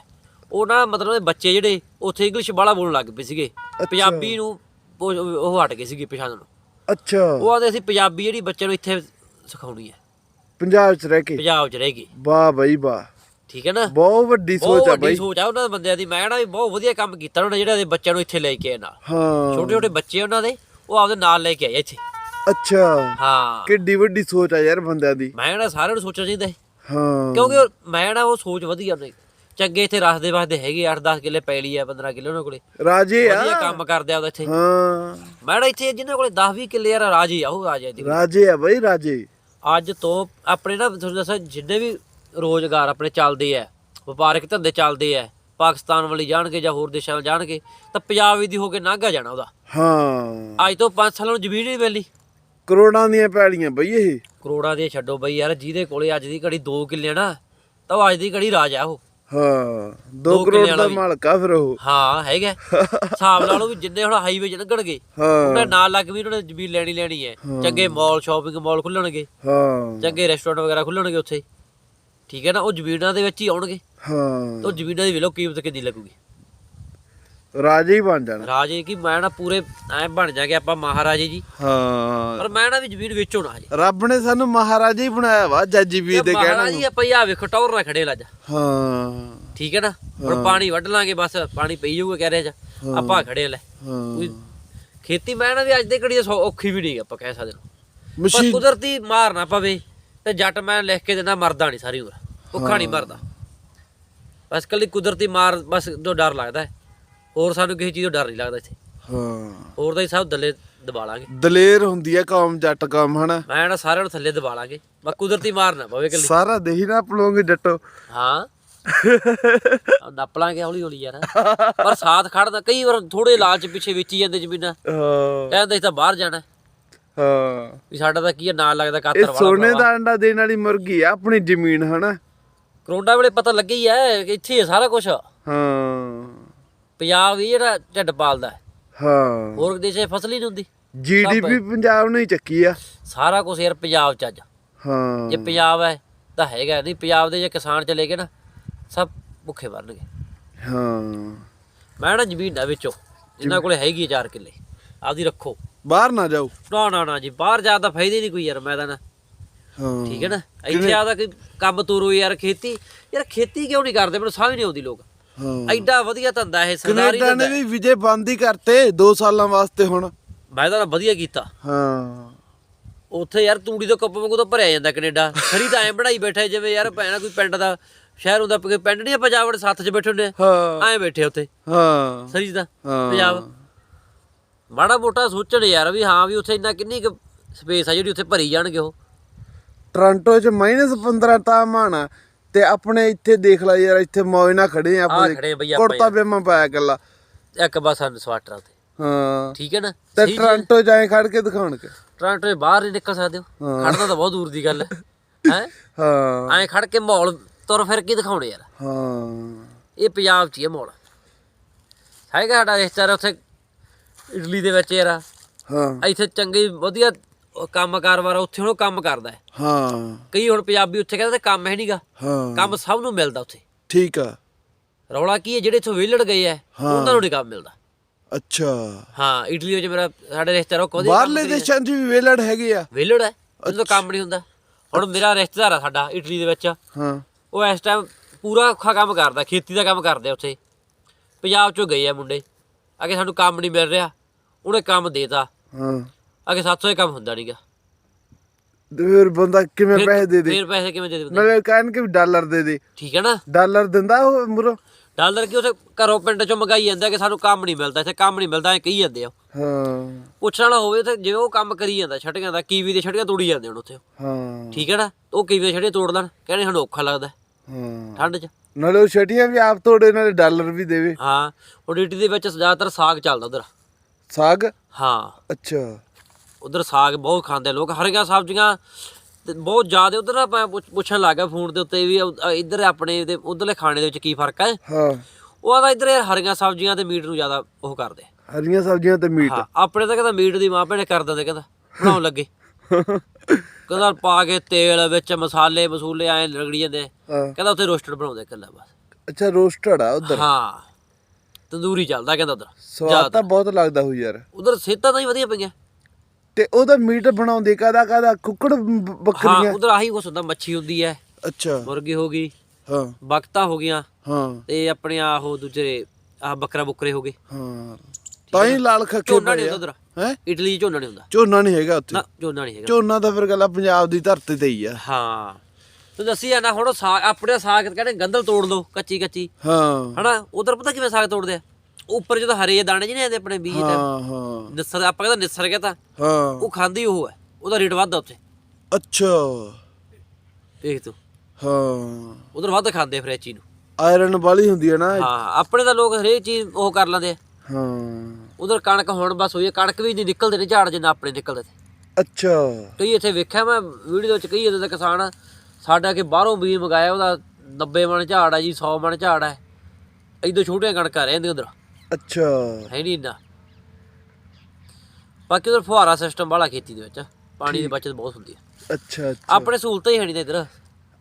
ਉਹ ਨਾ ਮਤਲਬ ਬੱਚੇ ਜਿਹੜੇ ਉੱਥੇ ਇੰਗਲਿਸ਼ ਬਾਲਾ ਬੋਲਣ ਲੱਗ ਪਏ ਸੀਗੇ। ਪੰਜਾਬੀ ਨੂੰ ਉਹ ਉਹ ਹਟ ਗਏ ਸੀਗੇ ਪਛਾਣਨ ਨੂੰ। ਅੱਛਾ। ਉਹ ਆਦੇ ਅਸੀਂ ਪੰਜਾਬੀ ਜਿਹੜੀ ਬੱਚੇ ਨੂੰ ਇੱਥੇ ਸਿਖਾਉਣੀ ਹੈ। ਪੰਜਾਬ ਚ ਰਹਿ ਕੇ? ਪੰਜਾਬ 'ਚ ਰਹੇਗੀ ਵਾਹ ਬਈ ਵਾਹ। ਠੀਕ ਹੈ ਨਾ? ਬਹੁਤ ਵੱਡੀ ਬਹੁਤ ਸੋਚ ਆ ਵੱਡੀ ਬਈ। ਸੋਚ ਆ ਉਹਨਾਂ ਦੇ ਬੰਦਿਆਂ ਦੀ। ਮੈਂ ਨਾ ਵੀ ਬਹੁਤ ਵਧੀਆ ਕੰਮ ਕੀਤਾ ਉਹਨਾਂ ਨੇ ਜਿਹੜਾ ਦੇ ਬੱਚਿਆਂ ਨੂੰ ਇੱਥੇ ਲੈ ਕੇ ਆਏ ਨਾਲ। ਹਾਂ। ਛੋਟੇ ਛੋਟੇ ਬੱਚੇ ਉਹਨਾਂ ਦੇ ਉਹ ਆਪਦੇ ਨਾਲ ਲੈ ਕੇ ਆਏ ਇੱਥੇ। ਅੱਛਾ। ਹਾਂ। ਕਿੱਡੀ ਵੱਡੀ ਸੋਚ ਆ ਯਾਰ ਬੰਦਿਆਂ ਦੀ। ਮੈਂ ਨਾ ਸਾਰਿਆਂ ਨੂੰ ਸੋਚਣਾ ਚਾਹੀਦਾ ਹੈ ਹਾਂ। ਕਿਉਂਕਿ ਉਹ- ਮੈਂ ਨਾ ਉਹ ਸੋਚ ਵਧੀਆ ਉਹਨੇ ਚੰਗੇ ਇੱਥੇ ਰਸਦੇ ਵਾਸਦੇ ਹੈਗੇ 8-10 ਕਿੱਲੇ ਪੈਲੀ ਆ 15 ਕਿੱਲੇ ਉਹਨਾਂ ਕੋਲੇ। ਰਾਜੇ ਆ। ਵਧੀਆ ਕੰਮ ਕਰਦੇ ਆ ਉਹਦਾ ਇੱਥੇ। ਹਾਂ। ਮੈਂ ਇੱਥੇ ਜਿਨ੍ਹਾਂ ਕੋਲੇ 10-20 ਕਿੱਲੇ ਯਾਰ ਰਾਜੀ ਆ ਉਹ ਰਾਜੇ ਆ ਬਈ ਰਾਜੇ। ਅੱਜ ਤੋਂ ਆਪਣੇ ਨਾ ਤੁਹਾਨੂੰ ਦੱਸਾਂ ਜਿੰਨੇ ਵੀ ਰੋਜ਼ਗਾਰ ਆਪਣੇ ਚੱਲਦੇ ਆ ਵਪਾਰਕ ਧੰਦੇ ਚੱਲਦੇ ਆ ਪਾਕਿਸਤਾਨ ਵੱਲ ਜਾਣਗੇ ਜਾਂ ਹੋਰ ਦੇਸ਼ਾਂ ਵੱਲ ਜਾਣਗੇ ਤਾਂ ਪੰਜਾਬ ਵੀ ਦੀ ਹੋ ਕੇ ਨਾਗਾ ਜਾਣਾ ਉਹਦਾ। ਹਾਂ। ਅੱਜ ਤੋਂ 5 ਸਾਲਾਂ ਨੂੰ ਜ਼ਮੀਨ ਨਹੀਂ ਮਿਲਣੀ। ਕਰੋੜਾਂ ਦੀਆਂ ਪੈਲੀਆਂ ਬਈ ਇਹ। ਕਰੋੜਾਂ ਦੇ ਛੱਡੋ ਬਈ ਯਾਰ ਜਿਹਦੇ ਕੋਲੇ ਅੱਜ ਦੀ ਘੜੀ 2 ਕਿੱਲੇ ਨਾ ਤਾਂ ਉਹ ਅੱਜ ਦੀ ਘੜੀ ਰਾਜ ਆ ਉਹ। ਹਾਂ 2 ਦੋ ਕਰੋੜ ਕਿੱਲਿਆਂ ਦਾ ਵਾਲਾ। ਵੀ। ਮਾਲਕ ਫਿਰ ਉਹ। ਹਾਂ ਹੈਗਾ। ਹਿਸਾਬ ਲਾ ਲਓ ਵੀ ਜਿੰਨੇ ਹੁਣ ਹਾਈਵੇ 'ਚ ਲੰਘਣਗੇ ਹਾਂ। ਉਹਨਾਂ ਨਾਲ ਲੱਗ ਵੀ ਉਹਨਾਂ ਨੇ ਜ਼ਮੀਨ ਲੈਣੀ ਲੈਣੀ ਹੈ। ਚੰਗੇ ਮਾਲ ਸ਼ਾਪਿੰਗ ਮਾਲ ਖੁੱਲਣਗੇ। ਹਾਂ। ਚੰਗੇ ਰੈਸਟੋਰੈਂਟ ਵਗੈਰਾ ਖੁੱਲਣਗੇ ਉੱਥੇ। ਠੀਕ ਹੈ ਨਾ ਉਹ ਜ਼ਮੀਨਾਂ ਦੇ ਵਿੱਚ ਹੀ ਆਉਣਗੇ। ਹਾਂ। ਤਾਂ ਉਹ ਜ਼ਮੀਨਾਂ ਦੀ ਵੇਲੋ ਕੀਮਤ ਕਿੰਨੀ ਲੱਗੂਗੀ। ਰਾਜੇ ਹੀ ਬਣ ਜਾਣਾ। ਰਾਜੇ ਕੀ ਮੈਂ ਨਾ ਪੂਰੇ ਐ ਬਣ ਜਾਗੇ ਆਪਾਂ ਮਹਾਰਾਜੇ ਜੀ। ਹਾਂ। ਪਰ ਮੈਂ ਨਾ ਵੀ ਜ਼ਮੀਨ ਵੇਚੋ ਨਾ ਹਜੇ। ਰੱਬ ਨੇ ਸਾਨੂੰ ਮਹਾਰਾਜਾ ਹੀ ਬਣਾਇਆ ਵਾ ਜੱਜੀ ਵੀ ਦੇ ਕਹਿਣਾ ਮਹਾਰਾਜ ਜੀ ਆਪਾਂ ਆ ਵੇਖੋ ਟੌਰ ਨਾ ਖੜੇ ਲੱਜ ਹਾਂ। ਠੀਕ ਹੈ ਨਾ? ਹੁਣ ਪਾਣੀ ਵੱਢ ਲਾਂਗੇ ਬਸ ਪਾਣੀ ਪਈ ਜਾਊਗਾ ਕਹਿ ਰਿਹਾ ਚ ਆਪਾਂ ਖੜੇ ਲੈ। ਹਾਂ। ਕੋਈ ਖੇਤੀ ਮੈਂ ਨਾ ਵੀ ਅੱਜ ਦੇ ਘੜੀ ਸੌ- ਔਖੀ ਵੀ ਨਹੀਂ ਆਪਾਂ ਕਹਿ ਸਕਦੇ ਪਰ ਮਸ਼ੀਨ ਕੁਦਰਤੀ ਮਾਰ ਨਾ ਪਵੇ ਤੇ ਜੱਟ ਮੈਂ ਲਿਖ ਕੇ ਦਿੰਦਾ ਮਰਦਾ ਨਹੀਂ ਸਾਰੀ ਉਮਰ। ਭੁੱਖਾ ਨਹੀਂ ਮਰਦਾ। ਬਸ ਕੱਲੀ ਕੁਦਰਤੀ ਮਾਰ ਬਸ ਤੋਂ ਡਰ ਲੱਗਦਾ ਹੈ। ਹੋਰ ਸਾਨੂੰ ਕਿਸੇ ਚੀਜ਼ ਤੋਂ ਡਰ ਨਹੀਂ ਲੱਗਦਾ ਇੱਥੇ। ਹਾਂ। ਹੋਰ ਤਾਂ ਹੀ ਸਭ ਦੱਲੇ ਦਬਾ ਲਾਂਗੇ। ਦਲੇਰ ਹੁੰਦੀ ਆ ਕੌਮ ਜੱਟ ਕੌਮ ਹਨਾ? ਮੈਂ ਨਾ ਸਾਰਿਆਂ ਨੂੰ ਥੱਲੇ ਦਬਾ ਲਾਂਗੇ। ਬਸ ਕੁਦਰਤੀ ਮਾਰ ਨਾ ਪਵੇ ਕੱਲੀ ਸਾਰਾ ਦੇਹੀ ਨਾ ਪਲੋਗੇ ਜੱਟੋ। ਹਾਂ। ਆਹ ਨੱਪ ਲਾਂਗੇ ਹੌਲੀ ਹੌਲੀ ਯਾਰ। ਪਰ ਸਾਥ ਖੜਦਾ ਕਈ ਵਾਰ ਥੋੜੇ ਲਾਲਚ ਪਿੱਛੇ ਵੇਚੀ ਜਾਂਦੇ ਜ਼ਮੀਨਾਂ। ਹਾਂ। ਕਹਿੰਦੇ ਅਸੀਂ ਤਾਂ ਬਾਹਰ ਜਾਣਾ। ਹੈ। ਹਾਂ ਵੀ ਸਾਡਾ ਤਾਂ ਕੀ ਹੈ ਨਾਲ ਲੱਗਦਾ ਇਹ ਕਾਤਰ ਵਾਲਾ ਸੋਨੇ। ਦਾ ਅੰਡਾ ਦੇਣ ਵਾਲੀ ਮੁਰਗੀ ਆ ਆਪਣੀ ਜ਼ਮੀਨ ਹਨਾ? ਕਰੋਨਾ ਵੇਲੇ ਪਤਾ ਲੱਗਿਆ ਹੀ ਹੈ ਕਿ ਇੱਥੇ ਹੀ ਹੈ ਸਾਰਾ ਕੁਝ ਹਾਂ। ਪੰਜਾਬ ਹੀ ਜਿਹੜਾ ਢਿੱਡ ਪਾਲਦਾ ਹੈ। ਹਾਂ। ਹੋਰ ਦੇਸ਼ੇ ਫਸਲ ਹੀ ਨਹੀਂ ਹੁੰਦੀ। ਜੀਡੀਪੀ ਪੰਜਾਬ ਨੇ ਹੀ ਚੱਕੀ ਆ। ਸਾਰਾ ਕੁਝ ਯਾਰ ਪੰਜਾਬ ਚ ਅੱਜ ਹਾਂ। ਜੇ ਪੰਜਾਬ ਹੈ ਤਾਂ ਹੈਗਾ ਨਹੀਂ। ਪੰਜਾਬ ਦੇ ਜੇ ਕਿਸਾਨ ਚਲੇ ਗਏ ਨਾ ਸਭ ਭੁੱਖੇ ਮਰਨਗੇ। ਹਾਂ। ਮੈਂ ਨਾ ਜ਼ਮੀਨ ਦਾ ਵਿੱਚੋਂ ਜਿਨ੍ਹਾਂ ਕੋਲੇ ਹੈਗੀ 4 ਕਿੱਲੇ। ਆਪਦੀ ਰੱਖੋ। ਬਾਹਰ ਨਾ ਜਾਓ। ਨਾ ਨਾ ਨਾ ਜੀ ਬਾਹਰ ਜਾ ਤਾਂ ਫਾਇਦਾ ਹੀ ਨਹੀਂ ਕੋਈ ਯਾਰ ਮੈਂ ਤਾਂ ਨਾ। ਹਾਂ। ਠੀਕ ਹੈ ਨਾ? ਇੱਥੇ ਆਦਾ ਕੋਈ ਕੰਮ ਤੋਰੋ ਯਾਰ ਖੇਤੀ। ਯਾਰ ਖੇਤੀ ਕਿਉਂ ਨਹੀਂ ਕਰਦੇ? ਮੈਨੂੰ ਸਮਝ ਨਹੀਂ ਆਉਂਦੀ ਲੋਕ। ਐਡਾ ਵਧੀਆ ਧੰਦਾ ਇਹ ਸਰਦਾਰੀ ਕੈਨੇਡਾ ਨੇ ਵੀ ਵਿਜੇ ਬੰਦ ਹੀ ਕਰਤੇ 2 ਸਾਲਾਂ ਵਾਸਤੇ ਹੁਣ। ਮੈਂ ਤਾਂ ਵਧੀਆ ਕੀਤਾ। ਹਾਂ। ਉੱਥੇ ਯਾਰ ਤੂੜੀ ਤੋਂ ਕੱਪ ਵਾਂਗੂ ਤਾਂ ਭਰਿਆ ਜਾਂਦਾ ਕੈਨੇਡਾ। ਖੜੀ ਤਾਂ ਐ ਬਣਾਈ ਬੈਠਾ ਜਿਵੇਂ ਯਾਰ ਭੈਣਾ ਕੋਈ ਪਿੰਡ ਦਾ ਸ਼ਹਿਰ ਹੁੰਦਾ ਕੋਈ ਪਿੰਡ ਨਹੀਂ ਪੰਜਾਬ ਦੇ ਸੱਥ 'ਚ ਬੈਠੇ ਹੁੰਦੇ ਹਾਂ। ਐ ਬੈਠੇ ਉੱਥੇ। ਹਾਂ। ਸਰੀ ਦਾ। ਪੰਜਾਬ। ਮਾੜਾ ਮੋਟਾ ਸੋਚਣ ਯਾਰ ਵੀ ਹਾਂ ਵੀ ਉੱਥੇ ਇੰਨਾ ਕਿੰਨੀ ਕੁ ਸਪੇਸ ਆ ਜਿਹੜੀ ਉੱਥੇ ਭਰੀ ਜਾਣਗੇ ਉਹ। ਟੋਰਾਂਟੋ ਚ -15 ਤਾਪਮਾਨ ਆ। ਤੇ ਆਪਣੇ ਇੱਥੇ ਦੇਖ ਲੈ ਯਾਰ ਇੱਥੇ ਮੌਜ ਨਾਲ ਖੜੇ ਆ ਆ ਖੜੇ ਬਈ ਆਪਾਂ ਕੁੜਤਾ ਪਜਾਮਾ ਪਾਇਆ ਗੱਲਾ ਇੱਕ ਬਸ ਹਨ ਸਵਾਟਰ ਉੱਤੇ ਹਾਂ। ਠੀਕ ਹੈ ਨਾ? ਤੇ ਟ੍ਰਾਂਟੋ ਜਾਏ ਖੜ ਕੇ ਦਿਖਾਉਣਗੇ ਟੋਰਾਂਟੋ ਦੇ ਬਾਹਰ ਨਹੀਂ ਨਿਕਲ ਸਕਦੇ ਹੋ। ਹਾਂ। ਖੜਨਾ ਤਾਂ ਬਹੁਤ ਦੂਰ ਦੀ ਗੱਲ ਹੈ। [LAUGHS] ਹੈ? ਹਾਂ। ਐਂ ਖੜ ਕੇ ਮਾਹੌਲ ਤੁਰ ਫਿਰ ਕੇ ਦਿਖਾਉਣੇ ਯਾਰ। ਹਾਂ। ਇਹ ਪੰਜਾਬ 'ਚ ਹੀ ਹੈ ਮਾਹੌਲ। ਹੈਗਾ ਸਾਡਾ ਰਿਸ਼ਤੇਦਾਰ ਉੱਥੇ ਇਟਲੀ ਦੇ ਵਿੱਚ ਯਾਰ। ਹਾਂ। ਇੱਥੇ ਚੰਗੇ ਵਧੀਆ ਕੰਮ ਕਾਰਵਾਰ ਉੱਥੇ ਹੁਣ ਉਹ ਕੰਮ ਕਰਦਾ ਹੈ। ਹਾਂ। ਕਈ ਹੁਣ ਪੰਜਾਬੀ ਉੱਥੇ ਕਹਿੰਦੇ ਤੇ ਕੰਮ ਹੈ ਨਹੀਂਗਾ ਹਾਂ। ਕੰਮ ਸਭ ਨੂੰ ਮਿਲਦਾ ਉੱਥੇ। ਠੀਕ ਆ। ਰੌਲਾ ਕੀ ਹੈ ਜਿਹੜੇ ਇੱਥੋਂ ਵਿਹਲੜ ਗਏ ਹਾਂ। ਉਹਨਾਂ ਨੂੰ ਨਹੀਂ ਕੰਮ ਮਿਲਦਾ। ਅੱਛਾ। ਹਾਂ ਇਟਲੀ ਵਿੱਚ ਮੇਰਾ ਸਾਡੇ ਰਿਸ਼ਤੇਦਾਰ ਉਹ ਕਦੇ ਬਾਹਰਲੇ ਦੇਸ਼ਾਂ 'ਚ ਵੀ ਵੇਲੜ ਹੈਗੇ ਆ। ਵਿਹਲੜ ਹੈ ਉਹਨੂੰ ਤਾਂ ਕੰਮ ਨਹੀਂ ਹੁੰਦਾ। ਹੁਣ ਮੇਰਾ ਰਿਸ਼ਤੇਦਾਰ ਆ ਸਾਡਾ ਇਟਲੀ ਦੇ ਵਿੱਚ। ਹਾਂ। ਉਹ ਇਸ ਟਾਈਮ ਪੂਰਾ ਔਖਾ ਕੰਮ ਕਰਦਾ ਖੇਤੀ ਦਾ ਕੰਮ ਕਰਦੇ ਆ ਉੱਥੇ। ਪੰਜਾਬ ਚੋਂ ਗਏ ਆ ਮੁੰਡੇ। ਅਗੇ ਸਾਨੂੰ ਕੰਮ ਨਹੀਂ ਮਿਲ ਰਿਹਾ। ਉਹਨੇ ਕੰਮ ਦੇਤਾ। ਹਾਂ। ਅਗੇ ਸਾਥੋਂ ਇਹ ਕੰਮ ਹੁੰਦਾ ਨਹੀਂਗਾ ਤੇ ਫਿਰ ਬੰਦਾ ਕਿਵੇਂ ਪੈਸੇ ਦੇ ਦੇ? ਫਿਰ ਪੈਸੇ ਕਿਵੇਂ ਦੇ ਦੇ ਬੰਦੇ? ਨਾਲੇ ਕਹਿਣ ਕਿ ਡਾਲਰ ਦੇ ਦੇ। ਠੀਕ ਹੈ ਨਾ? ਡਾਲਰ ਦਿੰਦਾ ਉਹ ਮੁਰੋ? ਡਾਲਰ ਕੀ ਉੱਥੇ ਘਰੋਂ ਪਿੰਡ ਚੋਂ ਮੰਗਾਈ ਜਾਂਦਾ ਕਿ ਸਾਨੂੰ ਕੰਮ ਨਹੀਂ ਮਿਲਦਾ ਇੱਥੇ ਕੰਮ ਨਹੀਂ ਮਿਲਦਾ ਐ ਕਹੀ ਜਾਂਦੇ ਆ। ਹਾਂ। ਪੁੱਛਣ ਵਾਲਾ ਹੋਵੇ ਤੇ ਜਿਵੇਂ ਉਹ ਕੰਮ ਕਰੀ ਜਾਂਦਾ ਛਟੀਆਂ ਦਾ ਕੀਵੀ ਦੇ ਛਟੀਆਂ ਤੋੜੀ ਜਾਂਦੇ ਹੁਣ ਉੱਥੇ। ਹਾਂ। ਠੀਕ ਹੈ ਨਾ? ਉਹ ਕੀਵੀ ਦੇ ਛਟੀਆਂ ਤੋੜ ਲੈਣ ਕਹਿੰਦੇ ਸਾਨੂੰ ਔਖਾ ਲੱਗਦਾ ਹਾਂ। ਠੰਡ 'ਚ। ਨਾਲੇ ਉਹ ਛਟੀਆਂ ਵੀ ਆਪ ਤੋੜੇ ਨਾਲੇ ਡਾਲਰ ਵੀ ਦੇਵੇ। ਹਾਂ ਉਹ ਡੀਟੀ ਦੇ ਵਿੱਚ ਜ਼ਿਆਦਾਤਰ ਸਾਗ ਚੱਲਦਾ ਉਧਰ। ਸਾਗ? ਹਾਂ। ਅੱਛਾ। ਉਧਰ ਸਾਗ ਬਹੁਤ ਖਾਂਦੇ ਲੋਕ ਹਰੀਆਂ ਸਬਜ਼ੀਆਂ ਬਹੁਤ ਜ਼ਿਆਦਾ ਉਧਰ ਪੁੱਛ- ਪੁੱਛਣ ਲੱਗਾ ਫੋਨ ਦੇ ਉੱਤੇ ਵੀ ਇੱਧਰ ਆਪਣੇ ਤੇ ਉਧਰਲੇ ਖਾਣੇ ਦੇ ਵਿੱਚ ਕੀ ਫ਼ਰਕ ਹੈ? ਹਾਂ। ਉਹ ਆਦਾ ਇੱਧਰ ਹਰੀਆਂ ਸਬਜ਼ੀਆਂ ਤੇ ਮੀਟ ਨੂੰ ਜ਼ਿਆਦਾ ਉਹ ਕਰਦੇ। ਹਰੀਆਂ ਸਬਜ਼ੀਆਂ ਤੇ ਮੀਟ। ਆਪਣੇ ਤਾਂ ਕਹਿੰਦਾ ਮੀਟ ਦੀ ਮਾਂ ਭੈਣੇ ਕਰ ਦਿੰਦੇ ਕਹਿੰਦਾ ਬਣਾਉਣ ਲੱਗੇ। [LAUGHS] ਕਹਿੰਦਾ ਪਾ ਕੇ ਤੇਲ ਵਿੱਚ ਮਸਾਲੇ ਮਸੂਲੇ ਐ ਰਗੜੀ ਜਾਂਦੇ ਕਹਿੰਦਾ ਉੱਥੇ ਰੋਸਟਡ ਬਣਾਉਂਦੇ ਇਕੱਲਾ ਬਸ। ਅੱਛਾ ਰੋਸਟਡ ਆ ਉਧਰ? ਹਾਂ। ਤੰਦੂਰੀ ਚੱਲਦਾ ਕਹਿੰਦਾ ਉਧਰ। ਸਵਾਦ ਤਾਂ ਬਹੁਤ ਲੱਗਦਾ ਹੋਊ ਯਾਰ। ਉਧਰ ਸਿਹਤਾਂ ਤਾਂ ਹੀ ਵਧੀਆ ਪਈਆਂ। ਤੇ ਉਹਦਾ ਮੀਟ ਬਣਾਉਂਦੇ ਕਾਦਾ ਕਾਦਾ ਕੁੱਕੜ ਹਾਂ ਬੱਕਰੀਆਂ। ਉਧਰ ਆਹੀ ਕੁਛ ਹੁੰਦਾ ਮੱਛੀ ਹੁੰਦੀ ਹੈ ਅੱਛਾ। ਮੁਰਗੀ ਹੋ ਗਈ ਹਾਂ। ਬਕਤਾ ਹੋ ਗਈਆਂ। ਹਾਂ। ਤੇ ਆਪਣੇ ਆ ਉਹ ਦੂਜੇ ਆ ਬੱਕਰਾ ਬੁੱਕਰੇ ਹੋ ਗਏ। ਹਾਂ। ਤਾਂ ਹੀ ਲਾਲ ਖੱਕੇ ਝੋਨਾ ਨਹੀਂ ਪਏ ਹੁੰਦਾ ਉਧਰ। ਹੈ? ਇਟਲੀ 'ਚ ਝੋਨਾ ਨਹੀਂ ਹੁੰਦਾ। ਝੋਨਾ ਨਹੀਂ ਹੈਗਾ ਉੱਥੇ। ਨਾ ਝੋਨਾ ਨਹੀਂ ਹੈਗਾ। ਝੋਨਾ ਤਾਂ ਫਿਰ ਗੱਲਾਂ ਪੰਜਾਬ ਦੀ ਧਰਤੀ ਤੇ ਹੀ ਆ। ਹਾਂ। ਤੂੰ ਦੱਸੀ ਜਾਣਾ ਹੁਣ ਸਾਗ ਆਪਣੇ ਸਾਗ ਕਹਿੰਦੇ ਗੰਦਲ ਤੋੜ ਲਓ ਕੱਚੀ ਕੱਚੀ ਹਾਂ। ਹਨਾ? ਉਧਰ ਪਤਾ ਕਿਵੇਂ ਸਾਗ ਤੋੜਦੇ ਆ? ਉੱਪਰ ਜਦੋਂ ਹਰੇ ਦਾਣੇ ਜਿਹੇ ਨੇ ਆਪਣੇ ਬੀਜ ਤੇ ਹਾਂ ਹਾਂ। ਨਿਸਰ ਆਪਾਂ ਕਹਿੰਦਾ ਨਿਸਰ ਗਿਆ ਤਾਂ ਹਾਂ। ਉਹ ਖਾਂਦੀ ਉਹ ਹੈ ਉਹਦਾ ਰੇਟ ਵੱਧ ਆ ਉੱਥੇ। ਅੱਛਾ। ਦੇਖ ਤੂੰ। ਹਾਂ। ਉਧਰ ਵੱਧ ਖਾਂਦੇ ਆ ਫਿਰ ਇਹ ਚੀਜ਼ ਨੂੰ। ਆਇਰਨ ਵਾਲੀ ਹੁੰਦੀ ਹੈ ਨਾ ਹਾਂ ਆਪਣੇ ਤਾਂ ਲੋਕ ਹਰੇਕ ਚੀਜ਼ ਉਹ ਕਰ ਲੈਂਦੇ ਆ। ਹਾਂ। ਉਧਰ ਕਣਕ ਹੁਣ ਬਸ ਹੋਈ ਹੈ ਕਣਕ ਵੀ ਨਹੀਂ ਨਿਕਲਦੇ ਨੇ ਝਾੜ ਜਿੰਨਾ ਆਪਣੇ ਨਿਕਲਦੇ ਤੇ। ਅੱਛਾ। ਕਈ ਇੱਥੇ ਵੇਖਿਆ ਮੈਂ ਵੀਡੀਓ ਵਿੱਚ ਕਈ ਇਹਦੇ ਦਾ ਕਿਸਾਨ ਸਾਡਾ ਕਿ ਬਾਹਰੋਂ ਬੀਜ ਮੰਗਾਇਆ ਉਹਦਾ 90 ਮਣ ਝਾੜ ਹੈ ਜੀ 100 ਮਣ ਝਾੜ ਹੈ ਇਦੋਂ ਛੋਟੀਆਂ ਕਣਕਾਂ ਰਹਿੰਦੀਆਂ ਉਧਰ। ਅੱਛਾ। ਹੈ ਨਹੀਂ ਇੰਨਾ। ਬਾਕੀ ਉਧਰ ਫੁਹਾਰਾ ਸਿਸਟਮ ਵਾਲਾ ਖੇਤੀ ਦੇ ਵਿੱਚ ਪਾਣੀ ਦੀ ਬਚਤ ਬਹੁਤ ਹੁੰਦੀ ਹੈ ਅੱਛਾ ਅੱਛਾ। ਆਪਣੇ ਸਹੂਲਤਾਂ ਹੀ ਹੈ ਨਹੀਂ ਤੇ ਇਧਰ।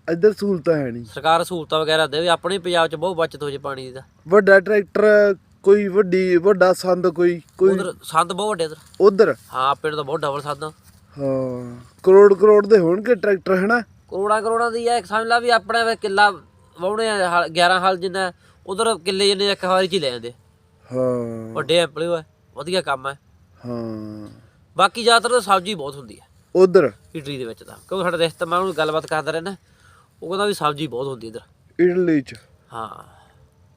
ਇੱਧਰ ਸਹੂਲਤਾਂ ਹੈ ਨਹੀਂ। ਸਰਕਾਰ ਸਹੂਲਤਾਂ ਵਗੈਰਾ ਦੇਵੇ ਆਪਣੇ ਪੰਜਾਬ 'ਚ ਬਹੁਤ ਬਚਤ ਹੋ ਜੇ ਪਾਣੀ ਦੀ ਦਾ ਵੱਡਾ ਟਰੈਕਟਰ ਕੋਈ ਵੱਡੀ ਵੱਡਾ ਸੰਦ ਕੋਈ ਕੋਈ ਉਧਰ ਸੰਦ ਬਹੁਤ ਵੱਡੇ ਉਧਰ ਉਧਰ? ਹਾਂ ਆਪਣੇ ਤਾਂ ਬਹੁਤ ਡਬਲ ਸੰਦ ਆ। ਹਾਂ ਕਰੋੜ ਕਰੋੜ ਦੇ ਹੋਣਗੇ ਟਰੈਕਟਰ ਹਨਾ? ਕਰੋੜਾਂ ਕਰੋੜਾਂ ਦੀ ਹੈ ਸਮਝ ਲਾ ਵੀ ਆਪਣੇ ਵੇ ਕਿੱਲਾ ਵਾਉਣੇ ਆ ਹਲ- 11 ਹਲ ਜਿੰਨਾ ਉਧਰ ਕਿੱਲੇ ਜਿੰਨੇ ਇੱਕ ਵਾਰੀ ਚ ਹੀ ਲੈ ਜਾਂਦੇ। ਹਾਂ। ਵੱਡੇ ਐਂਪਲੇ ਹੋਏ ਵਧੀਆ ਕੰਮ ਹੈ। ਹਾਂ। ਬਾਕੀ ਜ਼ਿਆਦਾਤਰ ਤਾਂ ਸਬਜ਼ੀ ਬਹੁਤ ਹੁੰਦੀ ਹੈ। ਉਧਰ? ਇਟਲੀ ਦੇ ਵਿੱਚ ਤਾਂ। ਕਿਉਂਕਿ ਸਾਡਾ ਰਿਸ਼ਤਾ ਮੈਂ ਉਹਨੂੰ ਗੱਲਬਾਤ ਕਰਦਾ ਰਹਿਣਾ ਉਹ ਕਹਿੰਦਾ ਵੀ ਸਬਜ਼ੀ ਬਹੁਤ ਹੁੰਦੀ ਇਧਰ। ਇਟਲੀ ਚ? ਹਾਂ।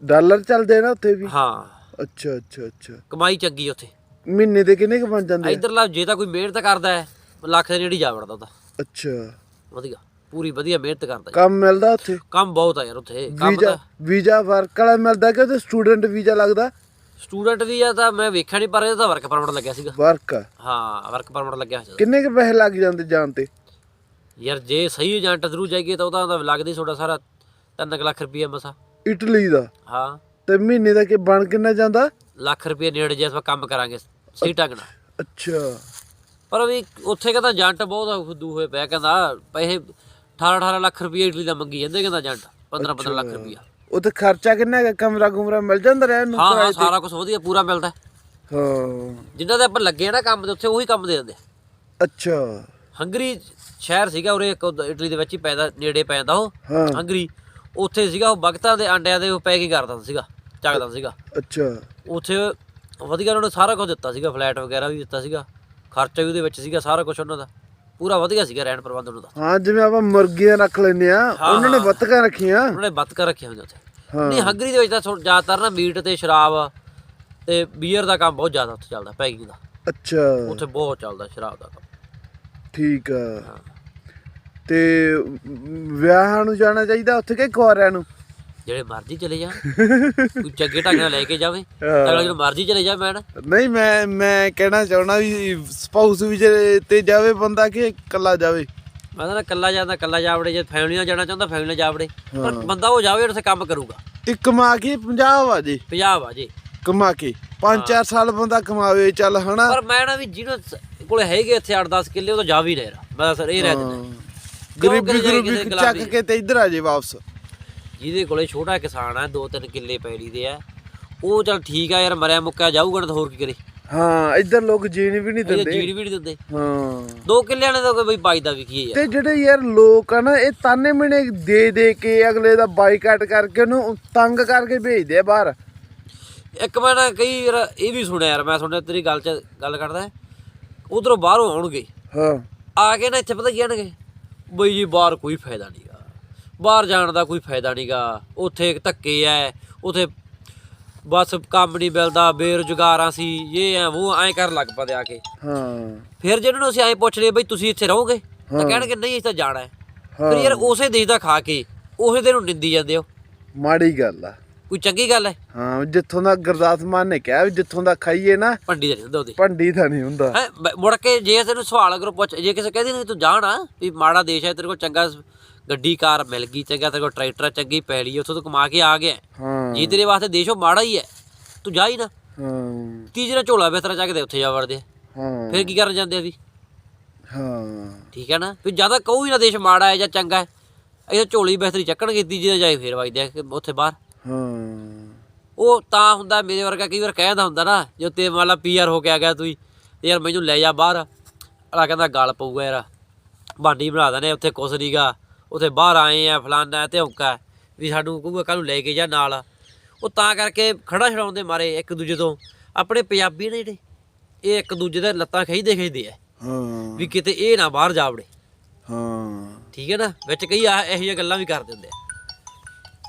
ਡਾਲਰ ਚੱਲਦੇ ਨਾ ਉੱਥੇ ਵੀ? ਹਾਂ। ਅੱਛਾ ਅੱਛਾ ਅੱਛਾ। ਕਮਾਈ ਚੰਗੀ ਉੱਥੇ। ਮਹੀਨੇ ਦੇ ਕਿੰਨੇ ਕ ਬਣ ਜਾਂਦੇ ਆ? ਇਧਰਲਾ ਜੇ ਤਾਂ ਕੋਈ ਮਿਹਨਤ ਕਰਦਾ ਹੈ ਲੱਖ ਦੇ ਨੇੜੇ ਜਾ ਵੜਦਾ ਉਹਦਾ। ਅੱਛਾ। ਵਧੀਆ। ਪੂਰੀ ਵਧੀਆ ਮਿਹਨਤ ਕਰਦਾ ਜੀ। ਕੰਮ ਮਿਲਦਾ ਉੱਥੇ? ਕੰਮ ਬਹੁਤ ਆ ਯਾਰ ਉੱਥੇ। ਕੰਮ ਵੀਜ਼ਾ ਤਾਂ ਵੀਜ਼ਾ ਵਰਕ ਵਾਲਾ ਮਿਲਦਾ ਕਿ ਉਹਦੇ ਸਟੂਡੈਂਟ ਵੀਜ਼ਾ ਲੱਗਦਾ? ਸਟੂਡੈਂਟ ਵੀ ਆ ਤਾਂ ਮੈਂ ਵੇਖਿਆ ਨਹੀਂ ਪਰ ਇਹਦਾ ਤਾਂ ਵਰਕ ਪਰਮਿਟ ਲੱਗਿਆ ਸੀਗਾ। ਵਰਕ ਹਾਂ ਵਰਕ ਪਰਮਿਟ ਲੱਗਿਆ ਹੋਇਆ ਸੀ ਕਿੰਨੇ ਕ ਪੈਸੇ ਲੱਗ ਜਾਂਦੇ ਜਾਣ ਤੇ? ਯਾਰ ਜੇ ਸਹੀ ਏਜੰਟ ਥਰੂ ਜਾਈਏ ਤਾਂ ਉਹਦਾ ਤਾਂ ਲੱਗਦਾ ਹੀ ਤੁਹਾਡਾ ਸਾਰਾ 3 ਲੱਖ ਰੁਪਏ ਮਸਾ। ਇਟਲੀ ਦਾ? ਹਾਂ। ਤੇ ਮਹੀਨੇ ਦਾ ਕਿ ਬਣ ਕਿੰਨਾ ਜਾਂਦਾ? ਲੱਖ ਰੁਪਏ ਨੇੜੇ ਜੇ ਆਪਾਂ ਕੰਮ ਕਰਾਂਗੇ ਸਹੀ ਢੰਗ ਨਾਲ। ਅੱਛਾ। ਪਰ ਵੀ ਉੱਥੇ ਕਹਿੰਦਾ ਏਜੰਟ ਬਹੁਤ ਫੁੱਦੂ ਹੋਏ ਪਿਆ ਕਹਿੰਦਾ ਪੈਸੇ 18 18 ਲੱਖ ਰੁਪਏ ਇਟਲੀ ਦਾ ਮੰਗੀ ਜਾਂਦੇ ਕਹਿੰਦਾ ਏਜੰਟ 15 15 ਲੱਖ ਰੁਪਇਆ ਉੱਥੇ ਖਰਚਾ ਕਿੰਨਾ ਹੈਗਾ? ਕਮਰਾ ਕੁਮਰਾ ਮਿਲ ਜਾਂਦਾ ਰਹਿਣ ਨੂੰ ਹਾਂ ਹਾਂ ਕਿਰਾਏ ਤੇ? ਸਾਰਾ ਕੁਝ ਵਧੀਆ ਪੂਰਾ ਮਿਲਦਾ। ਹਾਂ। ਜਿੰਨਾ ਦੇ ਆਪਾਂ ਲੱਗੇ ਆ ਨਾ ਕੰਮ ਦੇ ਉੱਥੇ ਉਹੀ ਕੰਮ ਦੇ ਦਿੰਦੇ ਅੱਛਾ। ਹੰਗਰੀ ਸ਼ਹਿਰ ਸੀਗਾ ਉਰੇ ਇੱਕ ਇਟਲੀ ਦੇ ਵਿੱਚ ਹੀ ਪੈਦਾ ਨੇੜੇ ਪੈਂਦਾ ਉਹ ਹਾਂ। ਹੰਗਰੀ। ਉੱਥੇ ਸੀਗਾ ਉਹ ਬਗਤਾਂ ਦੇ ਅੰਡਿਆਂ ਦੇ ਉਹ ਪੈਕਿੰਗ ਕਰਦਾ ਸੀਗਾ ਚੱਕਦਾ ਸੀਗਾ। ਅੱਛਾ। ਉੱਥੇ ਵਧੀਆ ਉਹਨਾਂ ਨੇ ਸਾਰਾ ਕੁਝ ਦਿੱਤਾ ਸੀਗਾ ਫਲੈਟ ਵਗੈਰਾ ਵੀ ਦਿੱਤਾ ਸੀਗਾ ਖਰਚਾ ਵੀ ਉਹਦੇ ਵਿੱਚ ਸੀਗਾ ਸਾਰਾ ਕੁਝ ਉਹਨਾਂ ਦਾ। ਪੂਰਾ ਵਧੀਆ ਸੀਗਾ ਰਹਿਣ ਪ੍ਰਬੰਧ ਉਹਨਾਂ ਦਾ ਹਾਂ ਜਿਵੇਂ ਆਪਾਂ ਮੁਰਗੀਆਂ ਰੱਖ ਲੈਨੇ ਆ ਉਹਨਾਂ ਨੇ। ਬੱਤਕਾਂ ਰੱਖੀਆਂ। ਉਹਨਾਂ ਨੇ ਬੱਤਕਾਂ ਰੱਖੀਆਂ ਹੋਈਆਂ ਉੱਥੇ। ਨਹੀਂ ਹੰਗਰੀ ਦੇ ਵਿੱਚ ਤਾਂ ਜ਼ਿਆਦਾਤਰ ਨਾ ਮੀਟ ਤੇ ਸ਼ਰਾਬ ਤੇ ਬੀਅਰ ਦਾ ਕੰਮ ਬਹੁਤ ਜ਼ਿਆਦਾ ਉੱਥੇ ਚੱਲਦਾ ਪੈਕਿੰਗ ਦਾ। ਅੱਛਾ। ਉੱਥੇ ਬਹੁਤ ਚੱਲਦਾ ਸ਼ਰਾਬ ਦਾ ਕੰਮ। ਠੀਕ ਆ। ਤੇ ਵਿਆਹਾਂ ਨੂੰ ਜਾਣਾ ਚਾਹੀਦਾ ਉੱਥੇ ਕਿ ਕੁਆਰਿਆਂ ਨੂੰ? ਜਿਹੜੇ ਮਰਜ਼ੀ ਚਲੇ ਜਾਣ। [LAUGHS] ਕੋਈ ਚੰਗੇ ਢੰਗ ਨਾਲ ਲੈ ਕੇ ਜਾਵੇ ਅਗਲਾ ਜਦੋਂ ਮਰਜ਼ੀ ਚਲੇ ਜਾ ਮੈਂ ਨਾ ਨਹੀਂ ਮੈਂ ਮੈਂ ਕਹਿਣਾ ਚਾਹਣਾ ਵੀ ਸਪਾਊਸ ਵੀ ਜੇ ਤੇ ਜਾਵੇ ਬੰਦਾ ਕਿ ਇਕੱਲਾ ਜਾਵੇ? ਮੈਂ ਤਾਂ ਇਕੱਲਾ ਜਾਂਦਾ ਇਕੱਲਾ ਜਾਵੜੇ ਜੇ ਫੈਮਿਲੀ ਨਾਲ ਜਾਣਾ ਚਾਹੁੰਦਾ ਫੈਮਿਲੀ ਨਾਲ ਜਾਵੜੇ। ਪਰ ਬੰਦਾ ਉਹ ਜਾਵੇ ਉੱਥੇ ਕੰਮ ਕਰੂਗਾ। ਤੇ ਕਮਾ ਕੇ 50 ਆ ਜੇ। ਪੰਜਾਬ ਆ ਜੇ। ਕਮਾ ਕੇ। 5-4 ਸਾਲ ਬੰਦਾ ਕਮਾਵੇ ਚੱਲ ਹਨਾ। ਪਰ ਮੈਂ ਨਾ ਵੀ ਜਿਹਨੂੰ ਕੋਲੇ ਹੈਗੇ ਇੱਥੇ 8-10 ਕਿੱਲੇ ਉਹ ਤਾਂ ਜਾ ਵੀ ਨਹੀਂ ਰਿਹਾ। ਮੈਂ ਸਰ ਇਹ ਰਹਿ ਦਿੰਦਾ। ਗਰੀਬੀ ਗਰੀਬੀ ਚੱਕ ਕੇ ਤੇ ਇੱਧਰ ਆ ਜੇ ਵਾਪਸ। ਜਿਹਦੇ ਕੋਲੇ ਛੋਟਾ ਕਿਸਾਨ ਆ 2-3 ਕਿੱਲੇ ਪੈੜੀ ਦੇ ਆ। ਉਹ ਚਲ ਠੀਕ ਆ ਯਾਰ ਮਰਿਆ ਮੁੱਕਿਆ ਜਾਊਗਾ ਨਾ ਤਾਂ ਹੋਰ ਕੀ ਕਰੇ ਹਾਂ ਇੱਧਰ ਲੋਕ ਜੀਣ ਵੀ ਨਹੀਂ ਦਿੰਦੇ। ਜੀੜ ਵੀ ਨਹੀਂ ਦਿੰਦੇ। ਹਾਂ। ਦੋ ਕਿੱਲਿਆਂ ਨੇ ਤਾਂ ਕੋਈ ਬਈ ਬਾਈਦਾ ਵੀ ਕੀ ਹੈ ਤੇ ਜਿਹੜੇ ਯਾਰ ਲੋਕ ਆ ਨਾ ਇਹ ਤਾਨੇ ਮਿਹਣੇ ਦੇ ਦੇ ਕੇ ਅਗਲੇ ਦਾ ਬਾਈਕਾਟ ਕਰਕੇ ਉਹਨੂੰ ਤੰਗ ਕਰਕੇ ਭੇਜਦੇ ਆ ਬਾਹਰ। ਇੱਕ ਮੈਂ ਨਾ ਕਈ ਯਾਰ ਇਹ ਵੀ ਸੁਣਿਆ ਯਾਰ ਮੈਂ ਸੁਣਿਆ ਤੇਰੀ ਗੱਲ 'ਚ ਗੱਲ ਕਰਦਾ। ਉਧਰੋਂ ਬਾਹਰੋਂ ਆਉਣਗੇ। ਹਾਂ। ਆ ਕੇ ਨਾ ਇੱਥੇ ਪਤਾ ਕੀ ਕਹਿਣਗੇ ਬਈ ਜੀ ਬਾਹਰ ਕੋਈ ਫਾਇਦਾ ਨਹੀਂਗਾ ਬਾਹਰ ਜਾਣ ਦਾ ਕੋਈ ਫਾਇਦਾ ਨਹੀਂਗਾ ਉੱਥੇ ਇੱਕ ਧੱਕੇ ਐ ਉੱਥੇ ਬਸ ਕੰਮ ਨਹੀਂ ਮਿਲਦਾ ਬੇਰੁਜ਼ਗਾਰਾਂ ਸੀ ਇਹ ਐ ਉਹ ਐ ਕਰਨ ਲੱਗ ਪਦੇ ਆ ਕੇ। ਹਾਂ। ਫਿਰ ਜਿਹਨਾਂ ਨੂੰ ਅਸੀਂ ਐ ਪੁੱਛ ਲਏ ਬਈ ਤੁਸੀਂ ਇੱਥੇ ਰਹੋਗੇ? ਤਾਂ ਕਹਿਣਗੇ ਨਹੀਂ ਅਸੀਂ ਤਾਂ ਜਾਣਾ ਹੈ। ਫਿਰ ਯਾਰ ਉਸੇ ਦੇਸ਼ ਦਾ ਖਾ ਕੇ ਉਸੇ ਦੇ ਨੂੰ ਨਿੰਦੀ ਜਾਂਦੇ ਹੋ। ਮਾੜੀ ਗੱਲ ਆ। ਕੋਈ ਚੰਗੀ ਗੱਲ ਹੈ ਹਾਂ ਜਿੱਥੋਂ ਦਾ ਗੁਰਦਾਸ ਮਾਨ ਨੇ ਕਿਹਾ ਵੀ ਜਿੱਥੋਂ ਦਾ ਖਾਈਏ ਨਾ ਭੰਡੀ ਦਾ ਨਹੀਂ ਹੁੰਦਾ ਉਹਦੇ। ਭੰਡੀ ਤਾਂ ਨਹੀਂ ਹੁੰਦਾ। ਮੁੜ ਕੇ ਜੇ ਤੈਨੂੰ ਸਵਾਲ ਕਰੋ ਪੁੱਛ ਜੇ ਕਿਸੇ ਕਹਿੰਦੀ ਨਹੀਂ ਤੂੰ ਜਾਣਾ ਵੀ ਮਾੜਾ ਦੇਸ਼ ਹੈ ਤੇਰੇ ਕੋਲ ਚੰਗਾ ਗੱਡੀ ਕਾਰ ਮਿਲ ਗਈ ਚੰਗਾ ਤੇਰੇ ਕੋਲ ਟਰੈਕਟਰ ਚੰਗੀ ਪੈਲੀ ਉੱਥੋਂ ਤੂੰ ਕਮਾ ਕੇ ਆ ਗਿਆ। ਹਾਂ। ਜੇ ਤੇਰੇ ਵਾਸਤੇ ਦੇਸ਼ ਮਾੜਾ ਹੀ ਹੈ ਤੂੰ ਜਾ ਹੀ ਨਾ। ਹਾਂ। ਤੀਜੇ ਝੋਲਾ ਬਿਸਤਰਾ ਚੱਕਦੇ ਉੱਥੇ ਜਾ ਵੜਦੇ। ਹਾਂ। ਫਿਰ ਕੀ ਕਰਨ ਜਾਂਦੇ ਆ ਵੀ ਹਾਂ। ਠੀਕ ਹੈ ਨਾ? ਵੀ ਜ਼ਿਆਦਾ ਕਹੂ ਹੀ ਨਾ ਦੇਸ਼ ਮਾੜਾ ਹੈ ਜਾਂ ਚੰਗਾ ਹੈ। ਇਹ ਝੋਲੀ ਬਿਸਤਰੀ ਚੱਕਣਗੇ ਤੀਜੇ ਦਾ ਜਾਏ ਫੇਰ ਵਜਦੇ ਆ ਕਿ ਉੱਥੇ ਬਾਹਰ। ਹਾਂ। ਉਹ ਤਾਂ ਹੁੰਦਾ ਮੇਰੇ ਵਰਗਾ ਕਈ ਵਾਰ ਕਹਿੰਦਾ ਹੁੰਦਾ ਨਾ ਜੋ ਤੇ ਮੰਨ ਲਾ ਪੀਆਰ ਹੋ ਕੇ ਆ ਗਿਆ ਤੂੰ ਤੇ ਯਾਰ ਮੈਨੂੰ ਲੈ ਜਾ ਬਾਹਰ। ਅਲਾ ਕਹਿੰਦਾ ਗੱਲ ਪਊਗਾ ਯਾਰ। ਬਾਂਡੀ ਬਣਾ ਦਨੇ ਉੱਥੇ ਕੁਛ ਨੀਗਾ ਉੱਥੇ ਬਾਹਰ ਆਏ ਆ ਫਲਾਨਾ ਤੇ ਔਕਾ ਵੀ ਸਾਨੂੰ ਕਹੂਗਾ ਕੱਲ ਨੂੰ ਲੈ ਕੇ ਜਾ ਨਾਲ। ਉਹ ਤਾਂ ਕਰਕੇ ਖੜਾ ਛਡਾਉਣ ਦੇ ਮਾਰੇ ਇੱਕ ਦੂਜੇ ਤੋਂ। ਆਪਣੇ ਪੰਜਾਬੀ ਨੇ ਜਿਹੜੇ ਇਹ ਇੱਕ ਦੂਜੇ ਦੇ ਲੱਤਾਂ ਖਿੱਚਦੇ ਖਿੱਚਦੇ ਆ। ਹਾਂ। ਵੀ ਕਿਤੇ ਇਹ ਨਾ ਬਾਹਰ ਜਾਵੜੇ ਹਾਂ। ਠੀਕ ਹੈ ਨਾ? ਵਿੱਚ ਕਈ ਆ ਇਹੋ ਜਿਹੀਆਂ ਗੱਲਾਂ ਵੀ ਕਰ ਦਿੰਦੇ ਆ।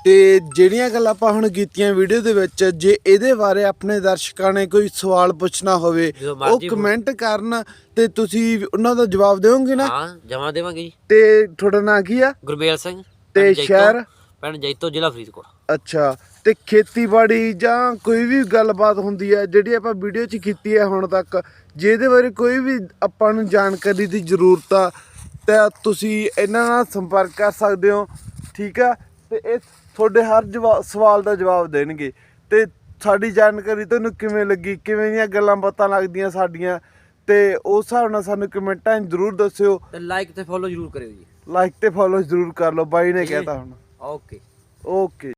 ਤੇ ਜਿਹੜੀਆਂ ਗੱਲਾਂ ਆਪਾਂ ਹੁਣ ਕੀਤੀਆਂ ਵੀਡੀਓ ਦੇ ਵਿੱਚ ਜੇ ਇਹਦੇ ਬਾਰੇ ਆਪਣੇ ਦਰਸ਼ਕਾਂ ਨੇ ਕੋਈ ਸਵਾਲ ਪੁੱਛਣਾ ਹੋਵੇ ਉਹ ਕਮੈਂਟ ਕਰਨ ਤੇ ਤੁਸੀਂ ਉਹਨਾਂ ਦਾ ਜਵਾਬ ਦਿਓਗੇ ਨਾ? ਹਾਂ ਜਮਾ ਦੇਵਾਂਗੇ ਜੀ। ਤੇ ਤੁਹਾਡਾ ਨਾਂ ਕੀ ਆ? ਗੁਰਮੇਲ ਸਿੰਘ ਤੇ ਪਿੰਡ ਜੈਤੋ- ਸ਼ਹਿਰ? ਪਿੰਡ ਜੈਤੋ ਜ਼ਿਲ੍ਹਾ ਫਰੀਦਕੋਟ। ਅੱਛਾ ਤੇ ਖੇਤੀਬਾੜੀ ਜਾਂ ਕੋਈ ਵੀ ਗੱਲਬਾਤ ਹੁੰਦੀ ਹੈ ਜਿਹੜੀ ਆਪਾਂ ਵੀਡੀਓ 'ਚ ਕੀਤੀ ਹੈ ਹੁਣ ਤੱਕ ਜਿਹਦੇ ਬਾਰੇ ਕੋਈ ਵੀ ਆਪਾਂ ਨੂੰ ਜਾਣਕਾਰੀ ਦੀ ਜ਼ਰੂਰਤ ਆ ਤਾਂ ਤੁਸੀਂ ਇਹਨਾਂ ਨਾਲ ਸੰਪਰਕ ਕਰ ਸਕਦੇ ਹੋ ਠੀਕ ਆ? ਤੇ ਇਹ ਤੁਹਾਡੇ ਹਰ ਜਵਾ- ਸਵਾਲ ਦਾ ਜਵਾਬ ਦੇਣਗੇ। ਤੇ ਸਾਡੀ ਜਾਣਕਾਰੀ ਤੁਹਾਨੂੰ ਕਿਵੇਂ ਲੱਗੀ? ਕਿਵੇਂ ਦੀਆਂ ਗੱਲਾਂ ਬਾਤਾਂ ਲੱਗਦੀਆਂ ਸਾਡੀਆਂ? ਤੇ ਉਸ ਹਿਸਾਬ ਨਾਲ ਸਾਨੂੰ ਕਮੈਂਟਾਂ 'ਚ ਜ਼ਰੂਰ ਦੱਸਿਓ। ਤੇ ਲਾਈਕ ਤੇ ਫੋਲੋ ਜ਼ਰੂਰ ਕਰਿਓ ਜੀ। ਲਾਈਕ ਤੇ ਫੋਲੋ ਜ਼ਰੂਰ ਕਰ ਲਓ ਬਾਈ ਨੇ ਕਹਿਤਾ ਹੁਣ। Okay okay